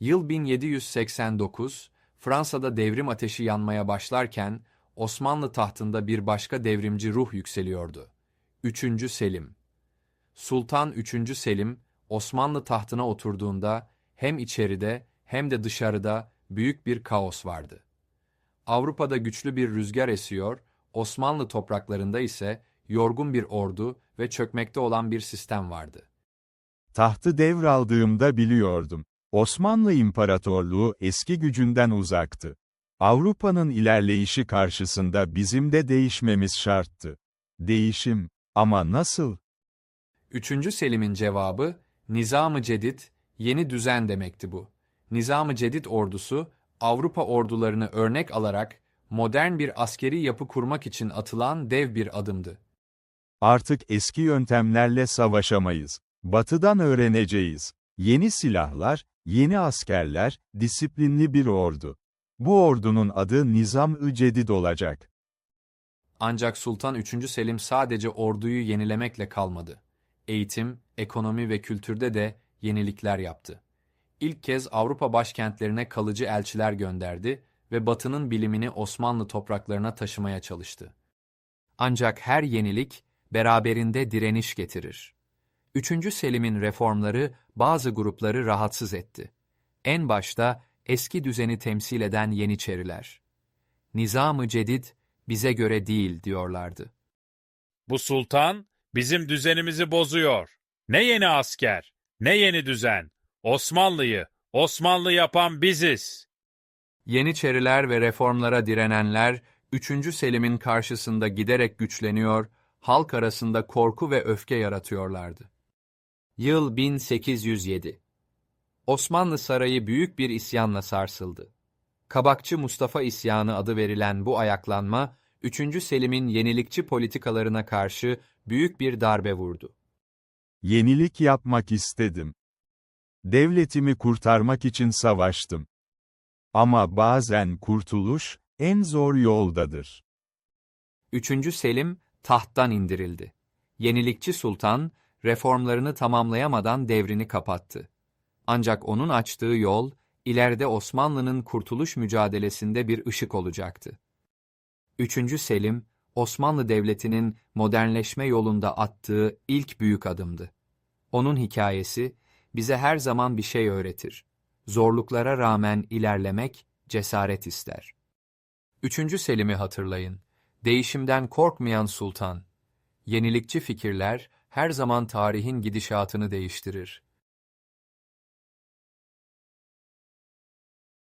Yıl 1789, Fransa'da devrim ateşi yanmaya başlarken, Osmanlı tahtında bir başka devrimci ruh yükseliyordu. 3. Selim Sultan 3. Selim, Osmanlı tahtına oturduğunda hem içeride hem de dışarıda büyük bir kaos vardı. Avrupa'da güçlü bir rüzgar esiyor, Osmanlı topraklarında ise yorgun bir ordu ve çökmekte olan bir sistem vardı. Tahtı devraldığımda biliyordum. Osmanlı İmparatorluğu eski gücünden uzaktı. Avrupa'nın ilerleyişi karşısında bizim de değişmemiz şarttı. Değişim, ama nasıl? 3. Selim'in cevabı, Nizam-ı Cedid, yeni düzen demekti bu. Nizam-ı Cedid ordusu, Avrupa ordularını örnek alarak modern bir askeri yapı kurmak için atılan dev bir adımdı. Artık eski yöntemlerle savaşamayız. Batıdan öğreneceğiz. Yeni silahlar, yeni askerler, disiplinli bir ordu. Bu ordunun adı Nizam-ı Cedid olacak. Ancak Sultan 3. Selim sadece orduyu yenilemekle kalmadı. Eğitim, ekonomi ve kültürde de yenilikler yaptı. İlk kez Avrupa başkentlerine kalıcı elçiler gönderdi ve Batı'nın bilimini Osmanlı topraklarına taşımaya çalıştı. Ancak her yenilik beraberinde direniş getirir. 3. Selim'in reformları bazı grupları rahatsız etti. En başta eski düzeni temsil eden Yeniçeriler. Nizam-ı Cedid bize göre değil diyorlardı. Bu sultan bizim düzenimizi bozuyor. Ne yeni asker, ne yeni düzen. Osmanlı'yı, Osmanlı yapan biziz. Yeniçeriler ve reformlara direnenler 3. Selim'in karşısında giderek güçleniyor, halk arasında korku ve öfke yaratıyorlardı. Yıl 1807 Osmanlı Sarayı büyük bir isyanla sarsıldı. Kabakçı Mustafa İsyanı adı verilen bu ayaklanma, 3. Selim'in yenilikçi politikalarına karşı büyük bir darbe vurdu. Yenilik yapmak istedim. Devletimi kurtarmak için savaştım. Ama bazen kurtuluş, en zor yoldadır. 3. Selim tahttan indirildi. Yenilikçi sultan, reformlarını tamamlayamadan devrini kapattı. Ancak onun açtığı yol, ileride Osmanlı'nın kurtuluş mücadelesinde bir ışık olacaktı. 3. Selim, Osmanlı Devleti'nin modernleşme yolunda attığı ilk büyük adımdı. Onun hikayesi, bize her zaman bir şey öğretir. Zorluklara rağmen ilerlemek cesaret ister. 3. Selim'i hatırlayın. Değişimden korkmayan sultan. Yenilikçi fikirler her zaman tarihin gidişatını değiştirir.